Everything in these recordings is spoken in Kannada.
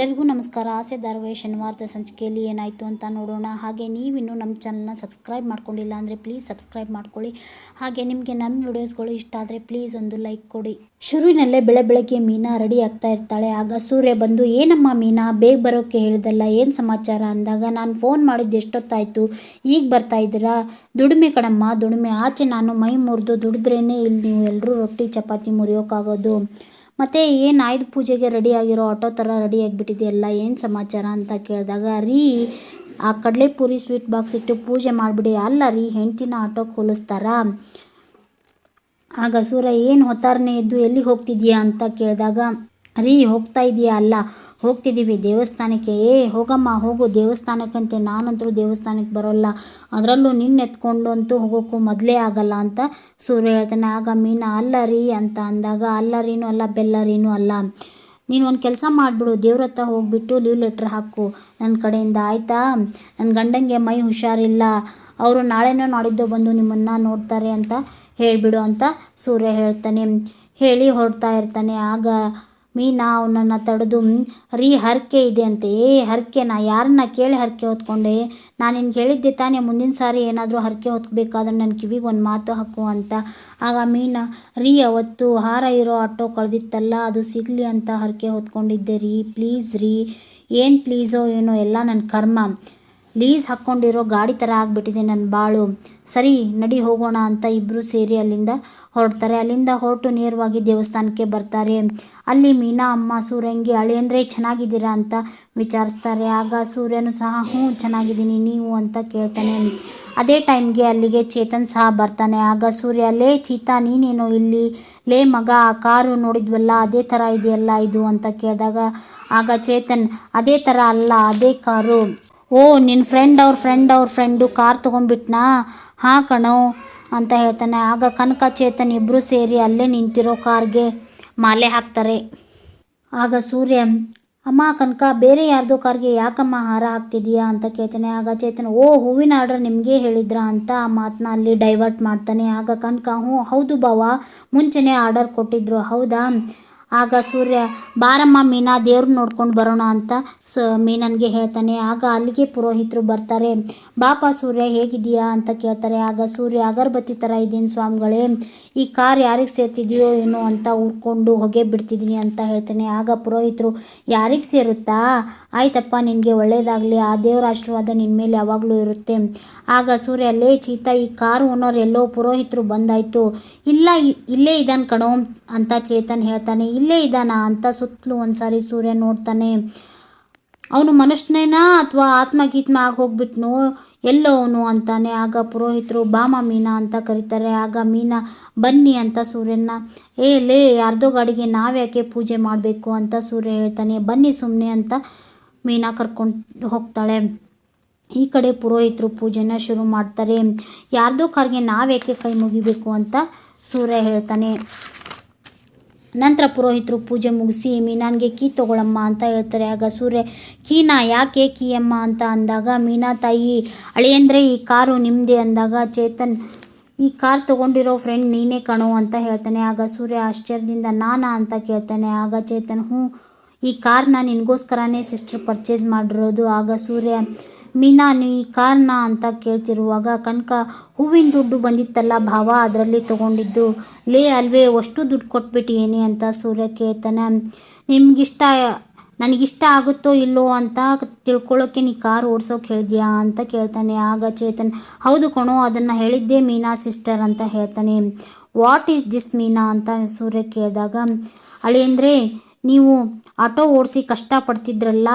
ಎಲ್ಲರಿಗೂ ನಮಸ್ಕಾರ. ಆಸೆ, ಧಾರಾವಾಹಿ ಶನಿವಾರದ ಸಂಚಿಕೆಯಲ್ಲಿ ಏನಾಯಿತು ಅಂತ ನೋಡೋಣ. ಹಾಗೆ ನೀವಿನ್ನೂ ನಮ್ಮ ಚಾನಲ್ನ ಸಬ್ಸ್ಕ್ರೈಬ್ ಮಾಡ್ಕೊಂಡಿಲ್ಲ ಅಂದರೆ ಪ್ಲೀಸ್ ಸಬ್ಸ್ಕ್ರೈಬ್ ಮಾಡ್ಕೊಳ್ಳಿ. ಹಾಗೆ ನಿಮಗೆ ನನ್ನ ವಿಡಿಯೋಸ್ಗಳು ಇಷ್ಟ ಆದರೆ ಪ್ಲೀಸ್ ಒಂದು ಲೈಕ್ ಕೊಡಿ. ಶುರುವಿನಲ್ಲೇ ಬೆಳೆ ಬೆಳಗ್ಗೆ ಮೀನಾ ರೆಡಿ ಆಗ್ತಾ ಇರ್ತಾಳೆ. ಆಗ ಸೂರ್ಯ ಬಂದು, ಏನಮ್ಮ ಮೀನಾ, ಬೇಗ ಬರೋಕ್ಕೆ ಹೇಳಿದಲ್ಲ, ಏನು ಸಮಾಚಾರ? ಅಂದಾಗ, ನಾನು ಫೋನ್ ಮಾಡಿದ್ದು ಎಷ್ಟೊತ್ತಾಯಿತು? ಈಗ ಬರ್ತಾ ಇದ್ದೀರಾ? ದುಡಿಮೆ ಕಣಮ್ಮ, ದುಡಿಮೆ. ಆಚೆ ನಾನು ಮೈ ಮುರಿದು ದುಡಿದ್ರೇ ಇಲ್ಲಿ ನೀವು ಎಲ್ಲರೂ ರೊಟ್ಟಿ, ಚಪಾತಿ ಮುರಿಯೋಕ್ಕಾಗೋದು ಮತ್ತು ಏನು ಆಯುಧ ಪೂಜೆಗೆ ರೆಡಿ ಆಗಿರೋ ಆಟೋ ಥರ ರೆಡಿ ಆಗಿಬಿಟ್ಟಿದೆಯಲ್ಲ, ಏನು ಸಮಾಚಾರ ಅಂತ ಕೇಳಿದಾಗ, ರೀ, ಆ ಕಡಲೆಪುರಿ ಸ್ವೀಟ್ ಬಾಕ್ಸ್ ಇಟ್ಟು ಪೂಜೆ ಮಾಡಿಬಿಡಿ. ಅಲ್ಲ ರೀ, ಹೆಂಡ್ತಿನ ಆಟೋ ಹೋಲಿಸ್ತಾರಾ ಆಗ ಸೂರ ಏನು ಹೊತ್ತಾರನೇ ಇದ್ದು ಎಲ್ಲಿಗೆ ಹೋಗ್ತಿದ್ಯಾ ಅಂತ ಕೇಳಿದಾಗ ರೀ ಹೋಗ್ತಾ ಇದೆಯಾ? ಅಲ್ಲ, ಹೋಗ್ತಿದ್ದೀವಿ. ದೇವಸ್ಥಾನಕ್ಕೆ. ಏ, ಹೋಗಮ್ಮ, ಹೋಗು. ದೇವಸ್ಥಾನಕ್ಕಂತೆ ನಾನಂತರೂ ದೇವಸ್ಥಾನಕ್ಕೆ ಬರೋಲ್ಲ. ಅದರಲ್ಲೂ ನಿನ್ನ ಎತ್ಕೊಂಡು ಅಂತೂ ಹೋಗೋಕ್ಕೂ ಮೊದಲೇ ಆಗಲ್ಲ ಅಂತ ಸೂರ್ಯ ಹೇಳ್ತಾನೆ. ಆಗ ಮೀನಾ ಅಲ್ಲ ರೀ ಅಂತ ಅಂದಾಗ ಅಲ್ಲ ರೀನು ಅಲ್ಲ ಬೆಲ್ಲ ರೀನು ಅಲ್ಲ. ನೀನು ಒಂದು ಕೆಲಸ ಮಾಡಿಬಿಡು. ದೇವ್ರ ಹತ್ರ ಹೋಗ್ಬಿಟ್ಟು ಲೀವ್ ಲೆಟ್ರ್ ಹಾಕು. ನನ್ನ ಕಡೆಯಿಂದ ಆಯಿತಾ? ನನ್ನ ಗಂಡಂಗೆ ಮೈ ಹುಷಾರಿಲ್ಲ. ಅವರು ನಾಳೆನೋ ನಾಡಿದ್ದು ಬಂದು ನಿಮ್ಮನ್ನು ನೋಡ್ತಾರೆ ಅಂತ ಹೇಳಿಬಿಡು ಅಂತ ಸೂರ್ಯ ಹೇಳ್ತಾನೆ. ಹೇಳಿ ಹೊರಡ್ತಾ ಇರ್ತಾನೆ. ಆಗ ಮೀನಾ, ಅವನನ್ನು ತಡೆದು ರೀ, ಹರಕೆ ಇದೆ ಅಂತ. ಏ ಹರಕೆನಾ ಯಾರನ್ನ ಕೇಳಿ ಹರಕೆ ಹೊತ್ಕೊಂಡೆ? ನಾನು ನಿನ್ಗೆ ಹೇಳಿದ್ದೆ ತಾನೇ, ಮುಂದಿನ ಸಾರಿ ಏನಾದರೂ ಹರಕೆ ಹೊತ್ಬೇಕಾದ್ರೆ ನನ್ನ ಕಿವಿಗೆ ಒಂದು ಮಾತು ಹಾಕು ಅಂತ. ಆಗ ಮೀನಾ, ರೀ, ಅವತ್ತು ಹಾರ ಇರೋ ಆಟೋ ಕಳೆದಿತ್ತಲ್ಲ, ಅದು ಸಿಗಲಿ ಅಂತ ಹರಕೆ ಹೊತ್ಕೊಂಡಿದ್ದೆ ರೀ. ಪ್ಲೀಸ್ ರೀ. ಏನು ಪ್ಲೀಸೋ ಏನೋ ಎಲ್ಲ ನನ್ನ ಕರ್ಮ. ಲೀಸ್ ಹಾಕ್ಕೊಂಡಿರೋ ಗಾಡಿ ಥರ ಆಗಿಬಿಟ್ಟಿದೆ ನನ್ನ ಬಾಳು. ಸರಿ, ನಡಿ ಹೋಗೋಣ ಅಂತ ಇಬ್ಬರು ಸೇರಿ ಅಲ್ಲಿಂದ ಹೊರಡ್ತಾರೆ. ಅಲ್ಲಿಂದ ಹೊರಟು ನೇರವಾಗಿ ದೇವಸ್ಥಾನಕ್ಕೆ ಬರ್ತಾರೆ. ಅಲ್ಲಿ ಮೀನಾ, ಅಮ್ಮ, ಸೂರ್ಯಂಗೆ, ಅಳಿಯಂದ್ರೆ ಚೆನ್ನಾಗಿದ್ದೀರಾ ಅಂತ ವಿಚಾರಿಸ್ತಾರೆ. ಆಗ ಸೂರ್ಯನು ಸಹ, ಹ್ಞೂ, ಚೆನ್ನಾಗಿದ್ದೀನಿ, ನೀವು ಅಂತ ಕೇಳ್ತಾನೆ. ಅದೇ ಟೈಮ್ಗೆ ಅಲ್ಲಿಗೆ ಚೇತನ್ ಸಹ ಬರ್ತಾನೆ. ಆಗ ಸೂರ್ಯ, ಲೇ ಚೀತಾ, ನೀನೇನು ಇಲ್ಲಿ? ಲೇ ಮಗ, ಆ ಕಾರು ನೋಡಿದ್ವಲ್ಲ, ಅದೇ ಥರ ಇದೆಯಲ್ಲ ಇದು? ಅಂತ ಕೇಳಿದಾಗ, ಆಗ ಚೇತನ್, ಅದೇ ಥರ ಅಲ್ಲ, ಅದೇ ಕಾರು. ಓ ನಿನ್ನ ಫ್ರೆಂಡ್ ಅವ್ರ ಫ್ರೆಂಡ್ ಅವ್ರ ಫ್ರೆಂಡು ಕಾರ್ ತೊಗೊಂಡ್ಬಿಟ್ನಾ? ಹಾ ಕಣೋ, ಅಂತ ಹೇಳ್ತಾನೆ. ಆಗ ಕನಕ ಚೇತನ್ ಇಬ್ಬರು ಸೇರಿ ಅಲ್ಲೇ ನಿಂತಿರೋ ಕಾರ್ಗೆ ಮಾಲೆ ಹಾಕ್ತಾರೆ. ಆಗ ಸೂರ್ಯ, ಅಮ್ಮ, ಕನಕ, ಬೇರೆ ಯಾರ್ದೋ ಕಾರ್ಗೆ ಯಾಕಮ್ಮ ಹಾರ ಹಾಕ್ತಿದೀಯಾ? ಅಂತ ಕೇಳ್ತಾನೆ. ಆಗ ಚೇತನ್, ಓ, ಹೂವಿನ ಆರ್ಡರ್ ನಿಮಗೆ ಹೇಳಿದ್ರಾ? ಅಂತ ಆ ಮಾತನ್ನ ಅಲ್ಲಿ ಡೈವರ್ಟ್ ಮಾಡ್ತಾನೆ. ಆಗ ಕನಕ, ಹ್ಞೂ, ಹೌದು ಬಾವ, ಮುಂಚೆನೇ ಆರ್ಡರ್ ಕೊಟ್ಟಿದ್ರು. ಹೌದಾ? ಆಗ ಸೂರ್ಯ, ಬಾರಮ್ಮ ಮೀನಾ, ದೇವ್ರನ್ನ ನೋಡ್ಕೊಂಡು ಬರೋಣ ಅಂತ ಸೊ, ಮೀನನ್ಗೆ ಹೇಳ್ತಾನೆ. ಆಗ ಅಲ್ಲಿಗೆ ಪುರೋಹಿತರು ಬರ್ತಾರೆ. ಬಾಪ ಸೂರ್ಯ ಹೇಗಿದೆಯಾ ಅಂತ ಕೇಳ್ತಾರೆ. ಆಗ ಸೂರ್ಯ, ಅಗರಬತ್ತಿ ಥರ ಇದ್ದೀನಿ ಸ್ವಾಮಿಗಳೇ. ಈ ಕಾರ್ ಯಾರಿಗೆ ಸೇರ್ತಿದೆಯೋ ಏನೋ ಅಂತ ಉರ್ಕೊಂಡು ಹೊಗೆ ಬಿಡ್ತಿದ್ದೀನಿ ಅಂತ ಹೇಳ್ತಾನೆ. ಆಗ ಪುರೋಹಿತರು, ಯಾರಿಗೆ ಸೇರುತ್ತಾ? ಆಯ್ತಪ್ಪ, ನಿನಗೆ ಒಳ್ಳೇದಾಗಲಿ. ಆ ದೇವರ ಆಶೀರ್ವಾದ ನಿನ್ನ ಮೇಲೆ ಯಾವಾಗಲೂ ಇರುತ್ತೆ. ಆಗ ಸೂರ್ಯ, ಲೇ ಚೀತ, ಈ ಕಾರ್ ಓನರ್ ಎಲ್ಲೋ ಪುರೋಹಿತರು ಬಂದಾಯಿತು. ಇಲ್ಲ ಇಲ್ಲೇ ಇದ್ದಾನೆ ಕಣೋ ಅಂತ ಚೇತನ್ ಹೇಳ್ತಾನೆ. ಇಲ್ಲೇ ಇದ್ದಾನಾ ಅಂತ ಸುತ್ತಲೂ ಒಂದ್ಸಾರಿ ಸೂರ್ಯ ನೋಡ್ತಾನೆ. ಅವನು ಮನುಷ್ಯನೇನಾ ಅಥವಾ ಆತ್ಮಗೀತ್ಮ ಆಗಿ ಹೋಗ್ಬಿಟ್ನು ಎಲ್ಲೋ ಅವನು ಅಂತಾನೆ. ಆಗ ಪುರೋಹಿತರು ಬಾಮ ಮೀನಾ ಅಂತ ಕರೀತಾರೆ. ಆಗ ಮೀನಾ, ಬನ್ನಿ ಅಂತ ಸೂರ್ಯನ ಏ, ಲೇ, ಯಾರ್ದೋ ಗಾಡಿಗೆ ನಾವ್ಯಾಕೆ ಪೂಜೆ ಮಾಡಬೇಕು ಅಂತ ಸೂರ್ಯ ಹೇಳ್ತಾನೆ. ಬನ್ನಿ ಸುಮ್ಮನೆ ಅಂತ ಮೀನಾ ಕರ್ಕೊಂಡು ಹೋಗ್ತಾಳೆ. ಈ ಕಡೆ ಪುರೋಹಿತರು ಪೂಜೆನ ಶುರು ಮಾಡ್ತಾರೆ. ಯಾರ್ದೋ ಕಾರ್ಗೆ ನಾವ್ಯಾಕೆ ಕೈ ಮುಗಿಬೇಕು ಅಂತ ಸೂರ್ಯ ಹೇಳ್ತಾನೆ. ನಂತರ ಪುರೋಹಿತರು ಪೂಜೆ ಮುಗಿಸಿ, ಮೀನಾನ್ಗೆ ಕೀ ತಗೊಳಮ್ಮ ಅಂತ ಹೇಳ್ತಾರೆ. ಆಗ ಸೂರ್ಯ, ಕೀನಾ, ಯಾಕೆ ಕೀಯಮ್ಮ ಅಂತ ಅಂದಾಗ, ಮೀನಾ ತಾಯಿ, ಅಳಿಯಂದ್ರೆ ಈ ಕಾರು ನಿಮ್ಮದೇ ಅಂದಾಗ, ಚೇತನ್, ಈ ಕಾರ್ ತಗೊಂಡಿರೋ ಫ್ರೆಂಡ್ ನೀನೇ ಕಣೋ ಅಂತ ಹೇಳ್ತಾನೆ. ಆಗ ಸೂರ್ಯ, ಆಶ್ಚರ್ಯದಿಂದ ನಾನಾ ಅಂತ ಕೇಳ್ತಾನೆ. ಆಗ ಚೇತನ್, ಹ್ಞೂ, ಈ ಕಾರ್ನ ನಿನಗೋಸ್ಕರನೇ ಸಿಸ್ಟರ್ ಪರ್ಚೇಸ್ ಮಾಡಿರೋದು ಆಗ ಸೂರ್ಯ ಮೀನಾ, ನೀ ಕಾರ್ನ ಅಂತ ಕೇಳ್ತಿರುವಾಗ ಕನಕ ಹೂವಿನ ದುಡ್ಡು ಬಂದಿತ್ತಲ್ಲ ಭಾವ, ಅದರಲ್ಲಿ ತಗೊಂಡಿದ್ದು. ಲೇ ಅಲ್ವೇ, ಅಷ್ಟು ದುಡ್ಡು ಕೊಟ್ಬಿಟ್ಟಿಯೇನೆ ಅಂತ ಸೂರ್ಯ ಕೇಳ್ತಾನೆ. ನಿಮ್ಗಿಷ್ಟ, ನನಗಿಷ್ಟ ಆಗುತ್ತೋ ಇಲ್ಲೋ ಅಂತ ತಿಳ್ಕೊಳ್ಳೋಕ್ಕೆ ನೀ ಕಾರ್ ಓಡಿಸೋಕೆ ಹೇಳಿದ್ಯಾ ಅಂತ ಕೇಳ್ತಾನೆ. ಆಗ ಚೇತನ್, ಹೌದು ಕಣೋ, ಅದನ್ನು ಹೇಳಿದ್ದೆ ಮೀನಾ ಸಿಸ್ಟರ್ ಅಂತ ಹೇಳ್ತಾನೆ. ವಾಟ್ ಈಸ್ ದಿಸ್ ಮೀನಾ ಅಂತ ಸೂರ್ಯ ಕೇಳಿದಾಗ, ಅಳಿಯಂದ್ರೆ, ನೀವು ಆಟೋ ಓಡಿಸಿ ಕಷ್ಟಪಡ್ತಿದ್ರಲ್ಲ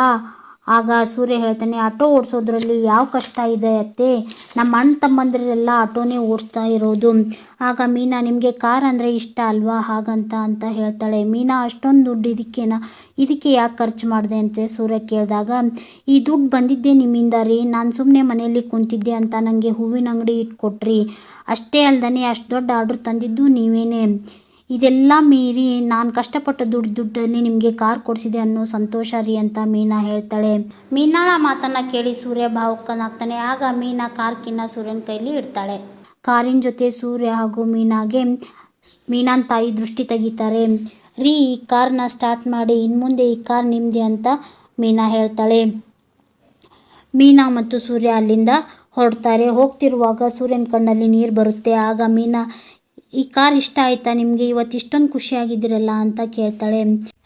ಆಗ ಸೂರ್ಯ ಹೇಳ್ತಾನೆ, ಆಟೋ ಓಡಿಸೋದ್ರಲ್ಲಿ ಯಾವ ಕಷ್ಟ ಇದೆ ಅತ್ತೆ? ನಮ್ಮ ಅಣ್ಣ ತಮ್ಮಂದಿರೆಲ್ಲ ಆಟೋನೇ ಓಡಿಸ್ತಾ ಇರೋದು. ಆಗ ಮೀನಾ, ನಿಮಗೆ ಕಾರ್ ಅಂದರೆ ಇಷ್ಟ ಅಲ್ವಾ? ಹಾಗಂತ ಅಂತ ಹೇಳ್ತಾಳೆ. ಮೀನಾ, ಅಷ್ಟೊಂದು ದುಡ್ಡು ಇದಕ್ಕೇನ? ಇದಕ್ಕೆ ಯಾಕೆ ಖರ್ಚು ಮಾಡಿದೆ? ಅಂತೆ ಸೂರ್ಯ ಕೇಳಿದಾಗ, ಈ ದುಡ್ಡು ಬಂದಿದ್ದೆ ನಿಮ್ಮಿಂದ ರೀ. ನಾನು ಸುಮ್ಮನೆ ಮನೆಯಲ್ಲಿ ಕುಂತಿದ್ದೆ ಅಂತ ನನಗೆ ಹೂವಿನ ಅಂಗಡಿ ಇಟ್ಕೊಟ್ರಿ. ಅಷ್ಟೇ ಅಲ್ಲದೆ ಅಷ್ಟು ದೊಡ್ಡ ಆರ್ಡ್ರ್ ತಂದಿದ್ದು ನೀವೇನೇ. ಇದೆಲ್ಲ ಮೀರಿ ನಾನು ಕಷ್ಟಪಟ್ಟ ದುಡ್ಡು ದುಡ್ಡಲ್ಲಿ ನಿಮಗೆ ಕಾರ್ ಕೊಡಿಸಿದೆ ಅನ್ನೋ ಸಂತೋಷ ರೀ ಅಂತ ಮೀನಾ ಹೇಳ್ತಾಳೆ. ಮೀನಾಳ ಮಾತನ್ನು ಕೇಳಿ ಸೂರ್ಯ ಭಾವುಕನಾಗ್ತಾನೆ. ಆಗ ಮೀನಾ ಕಾರ್ ಕಿನ್ನ ಸೂರ್ಯನ ಕೈಲಿ ಇಡ್ತಾಳೆ. ಕಾರಿನ ಜೊತೆ ಸೂರ್ಯ ಹಾಗೂ ಮೀನಾಗೆ ಮೀನಾನ್ ತಾಯಿ ದೃಷ್ಟಿ ತೆಗಿತಾರೆ. ರೀ, ಈ ಕಾರ್ನ ಸ್ಟಾರ್ಟ್ ಮಾಡಿ ಇನ್ಮುಂದೆ ಈ ಕಾರ್ ನಿಮ್ಮದೆ ಅಂತ ಮೀನಾ ಹೇಳ್ತಾಳೆ. ಮೀನಾ ಮತ್ತು ಸೂರ್ಯ ಅಲ್ಲಿಂದ ಹೊರಡ್ತಾರೆ. ಹೋಗ್ತಿರುವಾಗ ಸೂರ್ಯನ ಕಣ್ಣಲ್ಲಿ ನೀರು ಬರುತ್ತೆ. ಆಗ ಮೀನಾ ಈ ಕಾರ್ ಇಷ್ಟ ಆಯ್ತಾ? ನಿಮಗೆ ಇವತ್ತು ಇಷ್ಟೊಂದು ಖುಷಿಯಾಗಿದ್ದೀರಲ್ಲ ಅಂತ ಕೇಳ್ತಾಳೆ.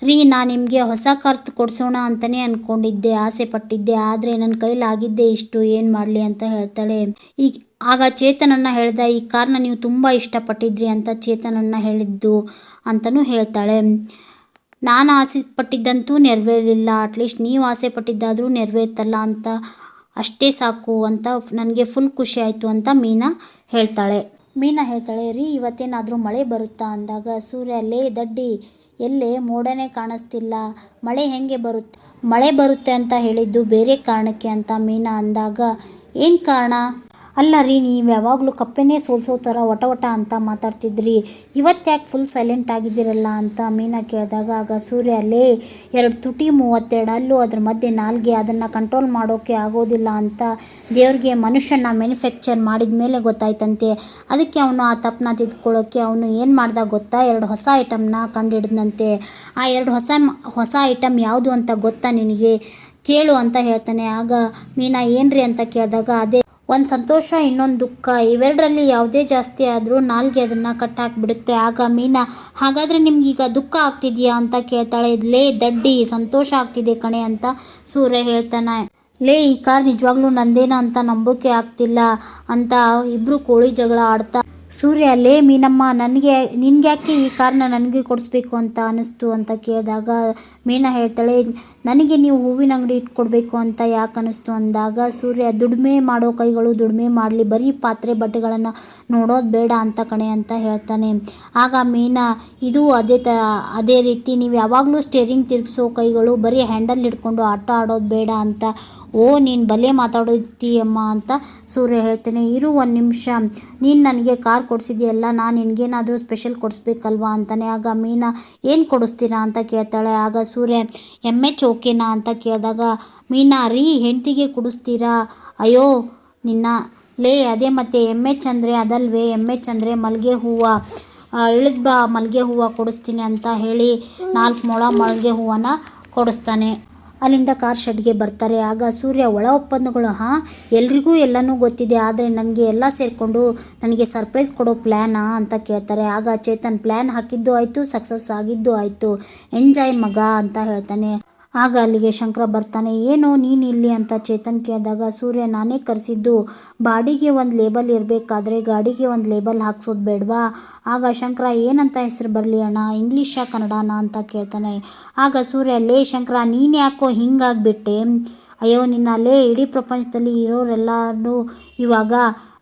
ರೀ, ನಾ ನಿಮಗೆ ಹೊಸ ಕಾರ್ ಕೊಡಿಸೋಣ ಅಂತಲೇ ಅಂದ್ಕೊಂಡಿದ್ದೆ ಆಸೆ ಪಟ್ಟಿದ್ದೆ, ಆದರೆ ನನ್ನ ಕೈಲಾಗಿದ್ದೆ ಇಷ್ಟು, ಏನು ಮಾಡಲಿ ಅಂತ ಹೇಳ್ತಾಳೆ. ಈಗ ಆಗ ಚೇತನನ್ನ ಹೇಳ್ದ, ಈ ಕಾರ್ನ ನೀವು ತುಂಬ ಇಷ್ಟಪಟ್ಟಿದ್ರಿ ಅಂತ ಚೇತನನ್ನ ಹೇಳಿದ್ದು ಅಂತಲೂ ಹೇಳ್ತಾಳೆ. ನಾನು ಆಸೆ ಪಟ್ಟಿದ್ದಂತೂ ನೆರವೇರಲಿಲ್ಲ ಅಟ್ಲೀಸ್ಟ್ ನೀವು ಆಸೆ ಪಟ್ಟಿದ್ದಾದರೂ ನೆರವೇರ್ತಲ್ಲ ಅಂತ, ಅಷ್ಟೇ ಸಾಕು ಅಂತ ನನಗೆ ಫುಲ್ ಖುಷಿ ಆಯಿತು ಅಂತ ಮೀನಾ ಹೇಳ್ತಾಳೆ. ಮೀನಾ ಹೇಳ್ತಾಳೆ ರೀ ಇವತ್ತೇನಾದರೂ ಮಳೆ ಬರುತ್ತಾ ಅಂದಾಗ ಸೂರ್ಯ ಲೇ ದಡ್ಡಿ, ಎಲ್ಲೇ ಮೋಡನೇ ಕಾಣಿಸ್ತಿಲ್ಲ, ಮಳೆ ಹೆಂಗೆ ಬರುತ್ತೆ ಮಳೆ ಬರುತ್ತೆ ಅಂತ ಹೇಳಿದ್ದು ಬೇರೆ ಕಾರಣಕ್ಕೆ ಅಂತ ಮೀನಾ ಅಂದಾಗ, ಏನು ಕಾರಣ? ಅಲ್ಲ ರೀ, ನೀವು ಯಾವಾಗಲೂ ಕಪ್ಪೆನೇ ಸೋಲ್ಸೋ ಥರ ವಟ ವಟ ಅಂತ ಮಾತಾಡ್ತಿದ್ರಿ. ಇವತ್ತ್ಯಾಕೆ ಫುಲ್ ಸೈಲೆಂಟ್ ಆಗಿದ್ದೀರಲ್ಲ ಅಂತ ಮೀನಾ ಕೇಳಿದಾಗ, ಆಗ ಸೂರ್ಯ ಅಲ್ಲೇ ಎರಡು ತುಟಿ ಮೂವತ್ತೆರಡು ಅಲ್ಲೂ, ಅದ್ರ ಮಧ್ಯೆ ನಾಲ್ಗೆ ಅದನ್ನು ಕಂಟ್ರೋಲ್ ಮಾಡೋಕ್ಕೆ ಆಗೋದಿಲ್ಲ ಅಂತ ದೇವ್ರಿಗೆ ಮನುಷ್ಯನ ಮ್ಯಾನುಫ್ಯಾಕ್ಚರ್ ಮಾಡಿದ ಮೇಲೆ ಗೊತ್ತಾಯ್ತಂತೆ. ಅದಕ್ಕೆ ಅವನು ಆ ತಪ್ಪನ್ನ ತಿದ್ಕೊಳ್ಳೋಕ್ಕೆ ಅವನು ಏನು ಮಾಡ್ದ ಗೊತ್ತಾ? ಎರಡು ಹೊಸ ಐಟಮ್ನ ಕಂಡುಹಿಡ್ದಂತೆ ಆ ಎರಡು ಹೊಸ ಹೊಸ ಐಟಮ್ ಯಾವುದು ಅಂತ ಗೊತ್ತಾ ನಿನಗೆ? ಕೇಳು ಅಂತ ಹೇಳ್ತಾನೆ. ಆಗ ಮೀನಾ ಏನ್ರಿ ಅಂತ ಕೇಳಿದಾಗ, ಅದೇ ಒಂದು ಸಂತೋಷ, ಇನ್ನೊಂದು ದುಃಖ. ಇವೆರಡರಲ್ಲಿ ಯಾವುದೇ ಜಾಸ್ತಿ ಆದರೂ ನಾಲ್ಗೆ ಅದನ್ನು ಕಟ್ಟಾಕ್ಬಿಡುತ್ತೆ. ಆಗ ಮೀನಾ, ಹಾಗಾದರೆ ನಿಮ್ಗೀಗ ದುಃಖ ಆಗ್ತಿದೆಯಾ ಅಂತ ಕೇಳ್ತಾಳೆ. ಲೇ, ದಡ್ಡಿ, ಸಂತೋಷ ಆಗ್ತಿದೆ ಕಣೆ ಅಂತ ಸೂರ್ಯ ಹೇಳ್ತಾನೆ. ಲೇ, ಈ ಕಾರ್ ನಿಜವಾಗ್ಲೂ ನಂದೇನ ಅಂತ ನಂಬೋಕೆ ಆಗ್ತಿಲ್ಲ ಅಂತ ಇಬ್ಬರು ಕೋಳಿ ಜಗಳ ಆಡ್ತಾ. ಸೂರ್ಯ, ಲೇ, ಮೀನಮ್ಮ, ನನಗೆ, ನಿನ್ಗ್ಯಾಕೆ ಈ ಕಾರ್ನ ನನಗೆ ಕೊಡಿಸ್ಬೇಕು ಅಂತ ಅನ್ನಿಸ್ತು ಅಂತ ಕೇಳಿದಾಗ ಮೀನಾ ಹೇಳ್ತಾಳೆ ನನಗೆ ನೀವು ಹೂವಿನ ಅಂಗಡಿ ಇಟ್ಕೊಡ್ಬೇಕು ಅಂತ ಯಾಕೆ ಅನ್ನಿಸ್ತು ಅಂದಾಗ, ಸೂರ್ಯ, ದುಡಿಮೆ ಮಾಡೋ ಕೈಗಳು ದುಡಿಮೆ ಮಾಡಲಿ, ಬರೀ ಪಾತ್ರೆ ಬಟ್ಟೆಗಳನ್ನು ನೋಡೋದು ಬೇಡ ಅಂತ ಕಣೆ ಅಂತ ಹೇಳ್ತಾನೆ. ಆಗ ಮೀನಾ, ಇದು ಅದೇ ತ, ಅದೇ ರೀತಿ ನೀವು ಯಾವಾಗಲೂ ಸ್ಟೇರಿಂಗ್ ತಿರುಗಿಸೋ ಕೈಗಳು, ಬರೀ ಹ್ಯಾಂಡಲ್ ಹಿಡ್ಕೊಂಡು ಆಟ ಆಡೋದು ಬೇಡ ಅಂತ, ಓ, ನೀನು ಬಲೆ ಮಾತಾಡುತ್ತೀಯಮ್ಮ ಅಂತ ಸೂರ್ಯ ಹೇಳ್ತಾನೆ. ಇರು ಒಂದು ನಿಮಿಷ, ನೀನು ನನಗೆ ಕಾರ್ ಕೊಡಿಸಿದೆಯಲ್ಲ, ನಾನು ನಿನಗೇನಾದರೂ ಸ್ಪೆಷಲ್ ಕೊಡಿಸ್ಬೇಕಲ್ವಾ? ಅಂತಾನೆ. ಆಗ ಮೀನಾ, ಏನು ಕೊಡಿಸ್ತೀರಾ? ಅಂತ ಕೇಳ್ತಾಳೆ. ಆಗ ಸೂರ್ಯ, ಎಮ್ಮೆ ಚೌಕೆನಾ ಅಂತ ಕೇಳಿದಾಗ, ಮೀನಾ, ರೀ, ಹೆಂಡ್ತಿಗೆ ಕುಡಿಸ್ತೀರಾ? ಅಯ್ಯೋ, ನಿನ್ನ, ಲೇ, ಅದೇ ಮತ್ತೆ ಎಮ್ಮೆ ಚಂದ್ರೆ ಅದಲ್ವೇ, ಎಮ್ಮೆ ಚಂದ್ರೆ ಮಲ್ಲಿಗೆ ಹೂವು. ಇಳಿದ್ ಬಾ ಮಲ್ಲಿಗೆ ಹೂವು ಕೊಡಿಸ್ತೀನಿ ಅಂತ ಹೇಳಿ ನಾಲ್ಕು ಮೊಳ ಮಲ್ಲಿಗೆ ಹೂವನ್ನ ಕೊಡಿಸ್ತಾನೆ. ಅಲ್ಲಿಂದ ಕಾರ್ ಶೆಡ್ಗೆ ಬರ್ತಾರೆ. ಆಗ ಸೂರ್ಯ, ಒಳ ಒಪ್ಪಂದಗಳು, ಹಾಂ? ಎಲ್ರಿಗೂ ಎಲ್ಲನೂ ಗೊತ್ತಿದೆ, ಆದರೆ ನನಗೆ ಎಲ್ಲ ಸೇರಿಕೊಂಡು ನನಗೆ ಸರ್ಪ್ರೈಸ್ ಕೊಡೋ ಪ್ಲ್ಯಾನಾ ಅಂತ ಕೇಳ್ತಾರೆ. ಆಗ ಚೇತನ್ ಪ್ಲ್ಯಾನ್ ಹಾಕಿದ್ದು ಆಯಿತು, ಸಕ್ಸಸ್ ಆಗಿದ್ದು ಆಯಿತು. ಎಂಜಾಯ್ ಮಗ, ಅಂತ ಹೇಳ್ತಾನೆ. ಆಗ ಅಲ್ಲಿಗೆ ಶಂಕರ ಬರ್ತಾನೆ, ಏನೋ ನೀನು ಇಲ್ಲಿ ಅಂತ ಚೇತನ್ ಕೇಳಿದಾಗ ಸೂರ್ಯ, ನಾನೇ ಕರೆಸಿದ್ದು ಬಾಡಿಗೆ ಒಂದು ಲೇಬಲ್ ಇರಬೇಕಾದ್ರೆ ಗಾಡಿಗೆ ಒಂದು ಲೇಬಲ್ ಹಾಕ್ಸೋದು ಬೇಡವಾ? ಆಗ ಶಂಕರ, ಏನಂತ ಹೆಸರು ಬರಲಿ ಅಣ್ಣ? ಇಂಗ್ಲೀಷಾ ಕನ್ನಡನಾ? ಅಂತ ಕೇಳ್ತಾನೆ. ಆಗ ಸೂರ್ಯ, ಲೇ ಶಂಕರ, ನೀನು ಯಾಕೋ ಹಿಂಗಾಗ್ಬಿಟ್ಟೆ? ಅಯ್ಯೋ, ನಿನ್ನ ಲೇ ಇಡೀ ಪ್ರಪಂಚದಲ್ಲಿ ಇರೋರೆಲ್ಲರೂ ಇವಾಗ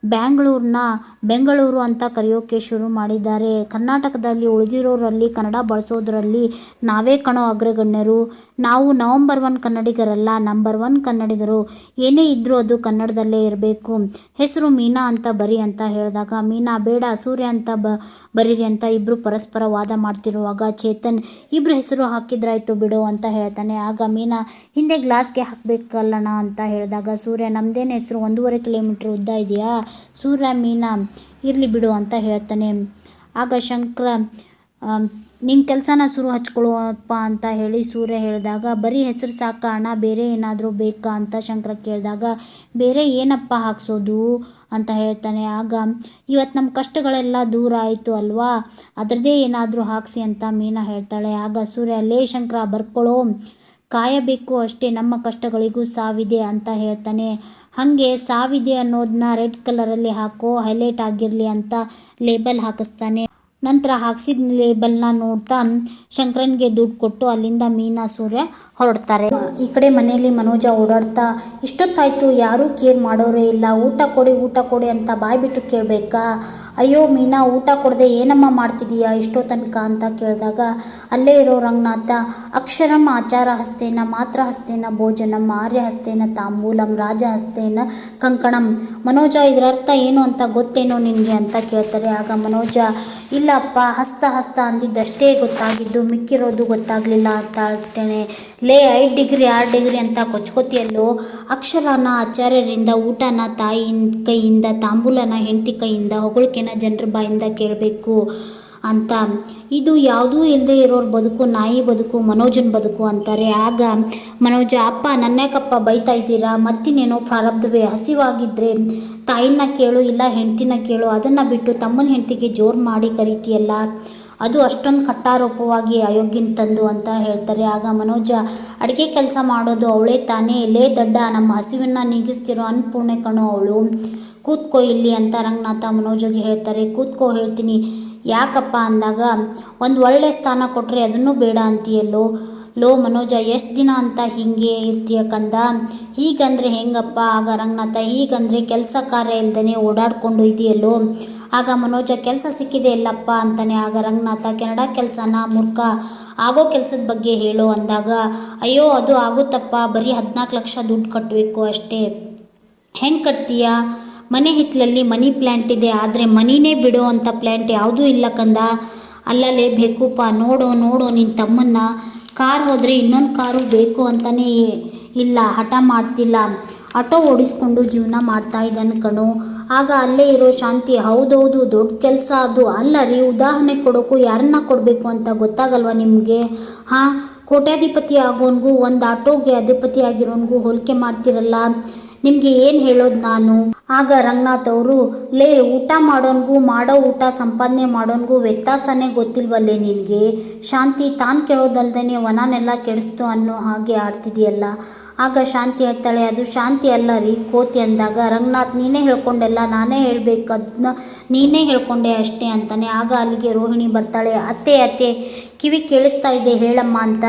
ಬ್ಯಾಂಗ್ಳೂರನ್ನ ಬೆಂಗಳೂರು ಅಂತ ಕರೆಯೋಕೆ ಶುರು ಮಾಡಿದ್ದಾರೆ. ಕರ್ನಾಟಕದಲ್ಲಿ ಉಳಿದಿರೋರಲ್ಲಿ ಕನ್ನಡ ಬಳಸೋದ್ರಲ್ಲಿ ನಾವೇ ಕಣೋ ಅಗ್ರಗಣ್ಯರು. ನಾವು ನವಂಬರ್ ಒನ್ ಕನ್ನಡಿಗರಲ್ಲ, ನಂಬರ್ ಒನ್ ಕನ್ನಡಿಗರು. ಏನೇ ಇದ್ದರೂ ಅದು ಕನ್ನಡದಲ್ಲೇ ಇರಬೇಕು. ಹೆಸರು ಮೀನಾ ಅಂತ ಬರಿ ಅಂತ ಹೇಳಿದಾಗ, ಮೀನಾ ಬೇಡ, ಸೂರ್ಯ ಅಂತ ಬ, ಬರೀರಿ ಅಂತ ಇಬ್ಬರು ಪರಸ್ಪರ ವಾದ ಮಾಡ್ತಿರುವಾಗ ಚೇತನ್ ಇಬ್ಬರು ಹೆಸರು ಹಾಕಿದ್ರಾಯ್ತು ಬಿಡು ಅಂತ ಹೇಳ್ತಾನೆ. ಆಗ ಮೀನಾ, ಹಿಂದೆ ಗ್ಲಾಸ್ಗೆ ಹಾಕಬೇಕಲ್ಲಣ ಅಂತ ಹೇಳಿದಾಗ, ಸೂರ್ಯ ನಮ್ಮದೇನು ಹೆಸರು ಒಂದೂವರೆ ಕಿಲೋಮೀಟ್ರ್ ಉದ್ದ ಇದೆಯಾ? ಸೂರ್ಯ ಮೀನಾ ಇರಲಿ ಬಿಡು ಅಂತ ಹೇಳ್ತಾನೆ. ಆಗ ಶಂಕರ ನಿನ್ನ ಕೆಲಸನ ಶುರು ಹಚ್ಕೊಳ್ಳುವಪ್ಪ ಅಂತ ಹೇಳಿ ಸೂರ್ಯ ಹೇಳಿದಾಗ, ಬರೀ ಹೆಸರು ಸಾಕ ಅಣ್ಣ ಬೇರೆ ಏನಾದರೂ ಬೇಕಾ? ಅಂತ ಶಂಕರ ಕೇಳಿದಾಗ, ಬೇರೆ ಏನಪ್ಪ ಹಾಕ್ಸೋದು? ಅಂತ ಹೇಳ್ತಾನೆ. ಆಗ ಇವತ್ತು ನಮ್ಮ ಕಷ್ಟಗಳೆಲ್ಲ ದೂರ ಆಯಿತು ಅಲ್ವಾ? ಅದರದ್ದೇ ಏನಾದರೂ ಹಾಕ್ಸಿ ಅಂತ ಮೀನಾ ಹೇಳ್ತಾಳೆ. ಆಗ ಸೂರ್ಯ, ಲೇ ಶಂಕರ ಬರ್ಕೊಳ್ಳೋ ಕಾಯಬೇಕು ಅಷ್ಟೇ ನಮ್ಮ ಕಷ್ಟಗಳಿಗೂ ಸಾವಿದೆ ಅಂತ ಹೇಳ್ತಾನೆ. ಹಾಗೆ ಸಾವಿದೆ ಅನ್ನೋದನ್ನ ರೆಡ್ ಕಲರಲ್ಲಿ ಹಾಕೋ, ಹೈಲೈಟ್ ಆಗಿರಲಿ ಅಂತ ಲೇಬಲ್ ಹಾಕಿಸ್ತಾನೆ. ನಂತರ ಹಾಕ್ಸಿದ ಲೇಬಲ್ನ ನೋಡ್ತಾ ಶಂಕರನ್ಗೆ ದುಡ್ಡು ಕೊಟ್ಟು ಅಲ್ಲಿಂದ ಮೀನಾ, ಸೂರ್ಯ ಹೊರಡ್ತಾರೆ. ಈ ಕಡೆ ಮನೆಯಲ್ಲಿ ಮನೋಜ ಓಡಾಡ್ತಾ, ಇಷ್ಟೊತ್ತಾಯ್ತು, ಯಾರೂ ಕೇರ್ ಮಾಡೋರೇ ಇಲ್ಲ. ಊಟ ಕೊಡಿ ಊಟ ಕೊಡಿ ಅಂತ ಬಾಯ್ಬಿಟ್ಟು ಕೇಳಬೇಕಾ? ಅಯ್ಯೋ ಮೀನಾ, ಊಟ ಕೊಡದೆ ಏನಮ್ಮ ಮಾಡ್ತಿದೀಯಾ ಎಷ್ಟೋ ತನಕ ಅಂತ ಕೇಳಿದಾಗ, ಅಲ್ಲೇ ಇರೋ ರಂಗನಾಥ, ಅಕ್ಷರಂ ಆಚಾರ ಹಸ್ತೇನ, ಮಾತ್ರ ಹಸ್ತೇನ, ಭೋಜನಂ ಆರ್ಯ ಹಸ್ತೇನ, ತಾಂಬೂಲಂ ರಾಜ ಹಸ್ತೇನ, ಕಂಕಣಂ. ಮನೋಜ, ಇದರ ಅರ್ಥ ಏನು ಅಂತ ಗೊತ್ತೇನೋ ನಿನಗೆ ಅಂತ ಕೇಳ್ತಾರೆ. ಆಗ ಮನೋಜ ಇಲ್ಲಪ್ಪ ಹಸ್ತ ಹಸ್ತ ಅಂದಿದ್ದಷ್ಟೇ ಗೊತ್ತಾಗಿದ್ದು, ಮಿಕ್ಕಿರೋದು ಗೊತ್ತಾಗಲಿಲ್ಲ ಅಂತ ಹೇಳ್ತೇನೆ. ಲೇ, ಐದು ಡಿಗ್ರಿ, ಆರು ಡಿಗ್ರಿ ಅಂತ ಕೊಚ್ಕೋತಿಯಲ್ಲೋ? ಅಕ್ಷರನ, ಆಚಾರ್ಯರಿಂದ, ಊಟನ ತಾಯಿ ಕೈಯಿಂದ, ತಾಂಬೂಲನ ಹೆಂಡತಿ ಕೈಯಿಂದ ಹೊಗಳಿಕೆನ ಜನರ ಬಾಯಿಂದ ಕೇಳಬೇಕು ಅಂತ. ಇದು ಯಾವುದೂ ಇಲ್ಲದೆ ಇರೋರ ಬದುಕು, ನಾಯಿ ಬದುಕು, ಮನೋಜನ ಬದುಕು ಅಂತಾರೆ. ಆಗ ಮನೋಜ, ಅಪ್ಪ, ನನ್ಯಾಕಪ್ಪ ಬೈತಾ ಇದ್ದೀರಾ? ಮತ್ತಿನ್ನೇನೋ ಪ್ರಾರಬ್ಧವೇ? ಹಸಿವಾಗಿದ್ದರೆ ತಾಯಿನ ಕೇಳು, ಇಲ್ಲ ಹೆಂಡ್ತಿನ ಕೇಳು. ಅದನ್ನು ಬಿಟ್ಟು ತಮ್ಮನ ಹೆಂಡತಿಗೆ ಜೋರು ಮಾಡಿ ಕರಿತೀಯಲ್ಲ? ಅದು ಅಷ್ಟೊಂದು ಕಟ್ಟಾರೂಪವಾಗಿ ಅಯೋಗ್ಯನ ತಂದು ಅಂತ ಹೇಳ್ತಾರೆ. ಆಗ ಮನೋಜ, ಅಡುಗೆ ಕೆಲಸ ಮಾಡೋದು ಅವಳೇ ತಾನೇ? ಲೇ ದಡ್ಡ, ನಮ್ಮ ಹಸಿವನ್ನು ನೀಗಿಸ್ತಿರೋ ಅನ್ನಪೂರ್ಣೆ ಕಣೋ ಅವಳು. ಕೂತ್ಕೋ ಇಲ್ಲಿ ಅಂತ ರಂಗನಾಥ ಮನೋಜಗೆ ಹೇಳ್ತಾರೆ. ಕೂತ್ಕೋ, ಹೇಳ್ತೀನಿ. ಯಾಕಪ್ಪ ಅಂದಾಗ, ಒಂದು ಒಳ್ಳೆ ಸ್ಥಾನ ಕೊಟ್ಟರೆ ಅದನ್ನು ಬೇಡ ಅಂತೀಯಲ್ಲೋ? ಲೋ ಮನೋಜ, ಎಷ್ಟು ದಿನ ಅಂತ ಹೀಗೆ ಇರ್ತೀಯ ಕಂದ? ಹೀಗಂದ್ರೆ ಹೆಂಗಪ್ಪ? ಆಗ ರಂಗನಾಥ, ಹೀಗಂದ್ರೆ ಕೆಲಸ ಕಾರ್ಯ ಇಲ್ದೇ ಓಡಾಡ್ಕೊಂಡು ಇದೆಯಲ್ಲೋ? ಆಗ ಮನೋಜ, ಕೆಲಸ ಸಿಕ್ಕಿದೆ ಎಲ್ಲಪ್ಪ ಅಂತಾನೆ. ಆಗ ರಂಗನಾಥ, ಕೆನಡಾ ಕೆಲಸನ ಮೂರ್ಖ, ಆಗೋ ಕೆಲಸದ ಬಗ್ಗೆ ಹೇಳು ಅಂದಾಗ, ಅಯ್ಯೋ, ಅದು ಆಗುತ್ತಪ್ಪ, ಬರೀ ಹದಿನಾಲ್ಕು ಲಕ್ಷ ದುಡ್ಡು ಕಟ್ಟಬೇಕು ಅಷ್ಟೇ. ಹೆಂಗೆ ಕಟ್ತೀಯಾ? ಮನೆ ಹಿತ್ತಲಲ್ಲಿ ಮನಿ ಪ್ಲ್ಯಾಂಟ್ ಇದೆ, ಆದರೆ ಮನಿನೇ ಬಿಡೋ ಅಂಥ ಪ್ಲ್ಯಾಂಟ್ ಯಾವುದೂ ಇಲ್ಲ ಕಂದ. ಅಲ್ಲಲ್ಲೇ ಬೇಕುಪ್ಪ ನೋಡೋ ನೋಡೋ ನಿನ್ನ ತಮ್ಮನ್ನ. ಕಾರ್ ಹೋದರೆ ಇನ್ನೊಂದು ಕಾರು ಬೇಕು ಅಂತಲೇ ಇಲ್ಲ, ಹಠ ಮಾಡ್ತಿಲ್ಲ. ಆಟೋ ಓಡಿಸ್ಕೊಂಡು ಜೀವನ ಮಾಡ್ತಾ ಇದ್ದಾನೆ ಕಣು. ಆಗ ಅಲ್ಲೇ ಇರೋ ಶಾಂತಿ, ಹೌದೌದು, ದೊಡ್ಡ ಕೆಲಸ ಅದು. ಅಲ್ಲ ರೀ ಉದಾಹರಣೆ ಕೊಡೋಕ್ಕೂ ಯಾರನ್ನ ಕೊಡಬೇಕು ಅಂತ ಗೊತ್ತಾಗಲ್ವಾ ನಿಮಗೆ? ಹಾಂ, ಕೋಟ್ಯಾಧಿಪತಿ ಆಗೋನ್ಗೂ, ಒಂದು ಆಟೋಗೆ ಅಧಿಪತಿ ಆಗಿರೋನ್ಗೂ ಹೋಲಿಕೆ ಮಾಡ್ತಿರಲ್ಲ. ನಿಮಗೆ ಏನು ಹೇಳೋದು ನಾನು? ಆಗ ರಂಗನಾಥ್ ಅವರು, ಲೇ, ಊಟ ಮಾಡೋನ್ಗೂ ಮಾಡೋ ಊಟ ಸಂಪಾದನೆ ಮಾಡೋನ್ಗೂ ವ್ಯತ್ಯಾಸನೇ ಗೊತ್ತಿಲ್ವಲ್ಲೇ ನಿನಗೆ? ಶಾಂತಿ ತಾನು ಕೇಳೋದಲ್ದೇ ವನನೆಲ್ಲ ಕೆಡಿಸ್ತು ಅನ್ನೋ ಹಾಗೆ ಆಡ್ತಿದೆಯಲ್ಲ? ಆಗ ಶಾಂತಿ ಹೇಳ್ತಾಳೆ, ಅದು ಶಾಂತಿ ಅಲ್ಲ ರೀ, ಕೋತಿ ಅಂದಾಗ. ರಂಗನಾಥ್, ನೀನೇ ಹೇಳ್ಕೊಂಡೆಲ್ಲ ನಾನೇ ಹೇಳ್ಬೇಕು ಅದನ್ನ ನೀನೇ ಹೇಳ್ಕೊಂಡೆ ಅಷ್ಟೇ ಅಂತಾನೆ. ಆಗ ಅಲ್ಲಿಗೆ ರೋಹಿಣಿ ಬರ್ತಾಳೆ, ಅತ್ತೆ ಅತ್ತೆ, ಕಿವಿ ಕೇಳಿಸ್ತಾ ಇದೆ, ಹೇಳಮ್ಮ ಅಂತ.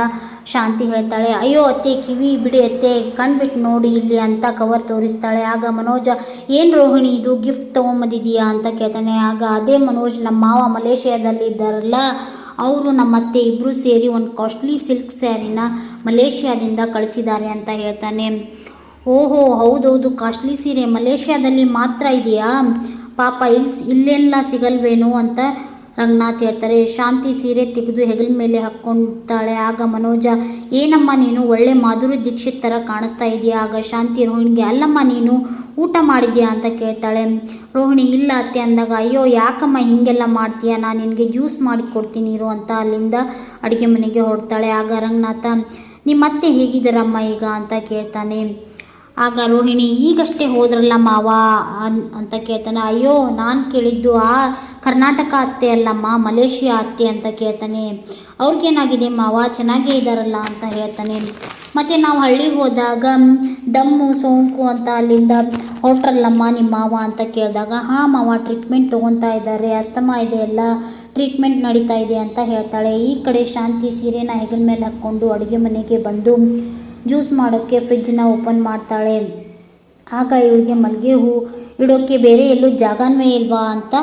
ಶಾಂತಿ ಹೇಳ್ತಾಳೆ, ಅಯ್ಯೋ ಅತ್ತೆ, ಕಿವಿ ಬಿಡಿ ಅತ್ತೆ ಕಣ್ಬಿಟ್ಟು ನೋಡಿ ಇಲ್ಲಿ ಅಂತ ಕವರ್ ತೋರಿಸ್ತಾಳೆ. ಆಗ ಮನೋಜ, ಏನು ರೋಹಿಣಿ, ಇದು ಗಿಫ್ಟ್ ತೊಗೊಂಬಂದಿದೀಯಾ? ಅಂತ ಕೇಳ್ತಾನೆ. ಆಗ ಅದೇ ಮನೋಜ್ ನಮ್ಮ ಮಾವ ಮಲೇಷಿಯಾದಲ್ಲಿ ಇದ್ದಾರಲ್ಲ ಅವರು ನಮ್ಮ ಅತ್ತೆ ಇಬ್ಬರು ಸೇರಿ ಒಂದು ಕಾಸ್ಟ್ಲಿ ಸಿಲ್ಕ್ ಸ್ಯಾರಿನ ಮಲೇಷ್ಯಾದಿಂದ ಕಳಿಸಿದ್ದಾರೆ ಅಂತ ಹೇಳ್ತಾನೆ. ಓಹೋ, ಹೌದೌದು ಕಾಸ್ಟ್ಲಿ ಸೀರೆ ಮಲೇಷ್ಯಾದಲ್ಲಿ ಮಾತ್ರ ಇದೆಯಾ? ಪಾಪ ಇಲ್ಲಿ ಇಲ್ಲೆಲ್ಲ ಸಿಗಲ್ವೇನೋ? ಅಂತ ರಂಗನಾಥ್ ಹೇಳ್ತಾರೆ, ಶಾಂತಿ ಸೀರೆ ತೆಗೆದು ಹೆಗಲ ಮೇಲೆ ಹಾಕ್ಕೊಳ್ತಾಳೆ ಆಗ ಮನೋಜ, ಏನಮ್ಮ ನೀನು ಒಳ್ಳೆ ಮಾಧುರಿ ದೀಕ್ಷಿತ್ ಥರ ಕಾಣಿಸ್ತಾ ಇದೆಯಾ? ಆಗ ಶಾಂತಿ ರೋಹಿಣಿಗೆ, ಅಲ್ಲಮ್ಮ ನೀನು ಊಟ ಮಾಡಿದ್ಯಾ? ಅಂತ ಕೇಳ್ತಾಳೆ. ರೋಹಿಣಿ, ಇಲ್ಲ ಅತ್ತೆ ಅಂದಾಗ, ಅಯ್ಯೋ, ಯಾಕಮ್ಮ ಹಿಂಗೆಲ್ಲ ಮಾಡ್ತೀಯ? ನಾನು ನಿನಗೆ ಜ್ಯೂಸ್ ಮಾಡಿ ಕೊಡ್ತೀನಿ ಇರು ಅಂತ ಅಲ್ಲಿಂದ ಅಡುಗೆ ಮನೆಗೆ ಹೊರಡ್ತಾಳೆ. ಆಗ ರಂಗನಾಥ, ನಿಮ್ಮತ್ತೆ ಹೇಗಿದ್ದಾರಮ್ಮ ಈಗ ಅಂತ ಕೇಳ್ತಾನೆ. ಆಗ ರೋಹಿಣಿ, ಈಗಷ್ಟೇ ಹೋದ್ರಲ್ಲ ಮಾವ? ಅಂತ ಕೇಳ್ತಾನೆ. ಅಯ್ಯೋ, ನಾನು ಕೇಳಿದ್ದು ಆ ಕರ್ನಾಟಕ ಅತ್ತೆ ಅಲ್ಲಮ್ಮ, ಮಲೇಷಿಯಾ ಅತ್ತೆ, ಅಂತ ಕೇಳ್ತಾನೆ. ಅವ್ರಿಗೇನಾಗಿದೆ ಮಾವ? ಚೆನ್ನಾಗೇ ಇದ್ದಾರಲ್ಲ ಅಂತ ಹೇಳ್ತಾನೆ. ಮತ್ತು ನಾವು ಹಳ್ಳಿಗೆ ಹೋದಾಗ ದಮ್ಮು ಸೋಂಕು ಅಂತ ಅಲ್ಲಿಂದ ಹೊರಟ್ರಲ್ಲಮ್ಮ ನಿಮ್ಮ ಮಾವ? ಅಂತ ಕೇಳಿದಾಗ, ಹಾಂ ಮಾವ, ಟ್ರೀಟ್ಮೆಂಟ್ ತೊಗೊತಾ ಇದ್ದಾರೆ ಅಸ್ತಮ ಇದೆ ಎಲ್ಲ ಟ್ರೀಟ್ಮೆಂಟ್ ನಡೀತಾ ಇದೆ, ಅಂತ ಹೇಳ್ತಾಳೆ. ಈ ಕಡೆ ಶಾಂತಿ ಸೀರೆನ ಹೆಗಲ ಮೇಲೆ ಹಾಕ್ಕೊಂಡು ಅಡುಗೆ ಮನೆಗೆ ಬಂದು ಜ್ಯೂಸ್ ಮಾಡೋಕ್ಕೆ ಫ್ರಿಜ್ನ ಓಪನ್ ಮಾಡ್ತಾಳೆ. ಆಗ ಇವಳಿಗೆ ಮಲ್ಲಿಗೆ ಹೂ ಇಡೋಕ್ಕೆ ಬೇರೆ ಎಲ್ಲೂ ಜಾಗವೇ ಇಲ್ವಾ ಅಂತ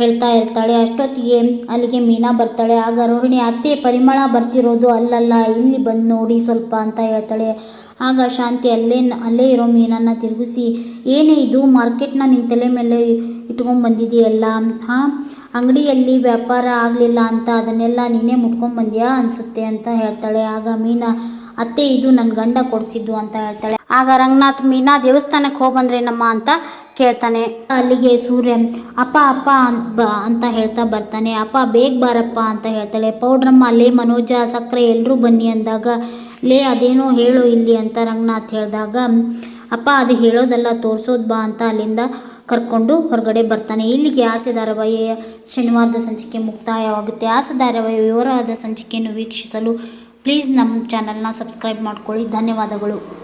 ಹೇಳ್ತಾ ಇರ್ತಾಳೆ ಅಷ್ಟೊತ್ತಿಗೆ ಅಲ್ಲಿಗೆ ಮೀನಾ ಬರ್ತಾಳೆ. ಆಗ ರೋಹಿಣಿ, ಅತ್ತೆ, ಪರಿಮಳ ಬರ್ತಿರೋದು ಅಲ್ಲಲ್ಲ, ಇಲ್ಲಿ ಬಂದು ನೋಡಿ ಸ್ವಲ್ಪ ಅಂತ ಹೇಳ್ತಾಳೆ. ಆಗ ಶಾಂತಿ ಅಲ್ಲೇ ಅಲ್ಲೇ ಇರೋ ಮೀನನ್ನು ತಿರುಗಿಸಿ, ಏನೇ ಇದು, ಮಾರ್ಕೆಟ್ನ ನಿನ್ನ ತಲೆ ಮೇಲೆ ಇಟ್ಕೊಂಡ್ಬಂದಿದೆಯಲ್ಲ ಹಾಂ, ಅಂಗಡಿಯಲ್ಲಿ ವ್ಯಾಪಾರ ಆಗಲಿಲ್ಲ ಅಂತ ಅದನ್ನೆಲ್ಲ ನೀನೇ ಮುಟ್ಕೊಂಡ್ಬಂದ್ಯಾ ಅನಿಸುತ್ತೆ ಅಂತ ಹೇಳ್ತಾಳೆ. ಆಗ ಮೀನಾ ಅತ್ತೆ ಇದು ನನ್ನ ಗಂಡ ಕೊಡಿಸಿದ್ದು ಅಂತ ಹೇಳ್ತಾಳೆ. ಆಗ ರಂಗನಾಥ್ ಮೀನಾ ದೇವಸ್ಥಾನಕ್ಕೆ ಹೋಗ್ಬಂದ್ರೇನಮ್ಮ ನಮ್ಮ ಅಂತ ಕೇಳ್ತಾನೆ. ಅಲ್ಲಿಗೆ ಸೂರ್ಯ, ಅಪ್ಪ ಅಪ್ಪ ಅಂತ ಹೇಳ್ತಾ ಬರ್ತಾನೆ. ಅಪ್ಪ, ಬೇಗ ಬಾರಪ್ಪ ಅಂತ ಹೇಳ್ತಾಳೆ. ಪೌಡ್ರಮ್ಮ, ಲೇ ಮನೋಜ, ಸಕ್ಕರೆ ಎಲ್ಲರೂ ಬನ್ನಿ ಅಂದಾಗ, ಲೇ, ಅದೇನೋ ಹೇಳು ಇಲ್ಲಿ ಅಂತ ರಂಗನಾಥ್ ಹೇಳಿದಾಗ, ಅಪ್ಪ, ಅದು ಹೇಳೋದಲ್ಲ, ತೋರಿಸೋದು ಬಾ ಅಂತ ಅಲ್ಲಿಂದ ಕರ್ಕೊಂಡು ಹೊರಗಡೆ ಬರ್ತಾನೆ. ಇಲ್ಲಿಗೆ ಆಸೆ ಧಾರಾವಾಹಿಯ ಶನಿವಾರದ ಸಂಚಿಕೆ ಮುಕ್ತಾಯವಾಗುತ್ತೆ. ಆಸೆ ಧಾರಾವಾಹಿಯ ವಿವರವಾದ ಸಂಚಿಕೆಯನ್ನು ವೀಕ್ಷಿಸಲು ಪ್ಲೀಸ್ ನಮ್ಮ ಚಾನಲ್ನ ಸಬ್ಸ್ಕ್ರೈಬ್ ಮಾಡ್ಕೊಳ್ಳಿ. ಧನ್ಯವಾದಗಳು.